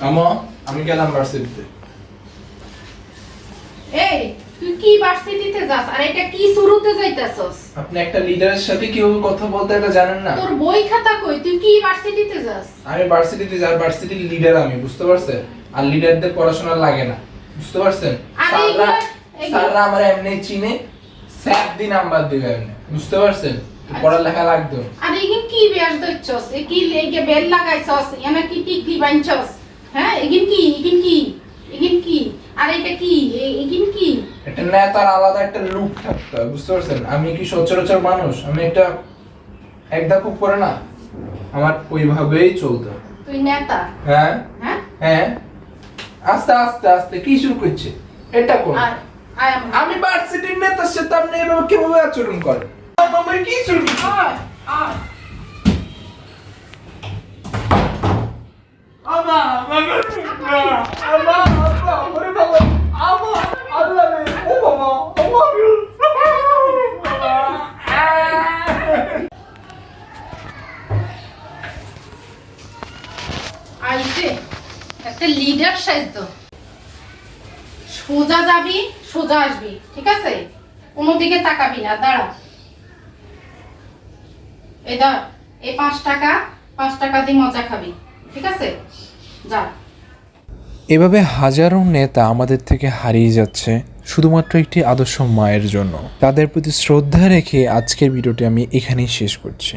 আমা আমি গেলাম ভার্সিটিতে এই তুই কি ভার্সিটিতে যাস? আর এটা কি শুরুতে যাইতাছস? আপনি একটা লিডারের সাথে কীভাবে কথা বলতে এটা জানেন না। তোর বই খাতা কই? তুই কি ভার্সিটিতে যাস? আমি ভার্সিটিতে যাই ভার্সিটির লিডার আমি বুঝতে পারছেন? আর লিডারদের পড়াশোনা লাগে না বুঝতে পারছেন? স্যাররা আমার এমনি চিনে স্যার দিন নাম্বার দিবে এমনি বুঝতে পারছেন? পড়ালেখা লাগতো। আর এগিন কি বেয়াস দইছস এ কি লেগে বেল লাগাইছস? এনা কি টিকলি বাইনছস? হ্যাঁ এগিন কি? এগিন কি? এগিন কি? আর এটা কি? এগিন কি? একটা নেতার আলাদা একটা লুক থাকতে হয় বুঝতে পারছেন? আমি কি সচরাচর মানুষ? আমি একটা এক ধাপ উপরে না আমার ওইভাবেই চলতো তুই নেতা? হ্যাঁ? হ্যাঁ? হ্যাঁ? আস্তে আস্তে আস্তে কি শুরু করছে? এটা কোন আমি ভার্সিটির নেতার সাথে আপনি এভাবে কীভাবে আচরণ করেন? কি শুরু আয় একটা লিডার সাইজ সোজা যাবি সোজা আসবি ঠিক আছে কোনো দিকে তাকাবি না দাঁড়া এই ধর এই পাঁচ টাকা পাঁচ টাকা দিয়ে মজা খাবি ঠিক আছে? যা এভাবে হাজারো নেতা আমাদের থেকে হারিয়ে যাচ্ছে শুধুমাত্র একটি আদর্শ মায়ের জন্য। তাদের প্রতি শ্রদ্ধা রেখে আজকের ভিডিওটি আমি এখানেই শেষ করছি।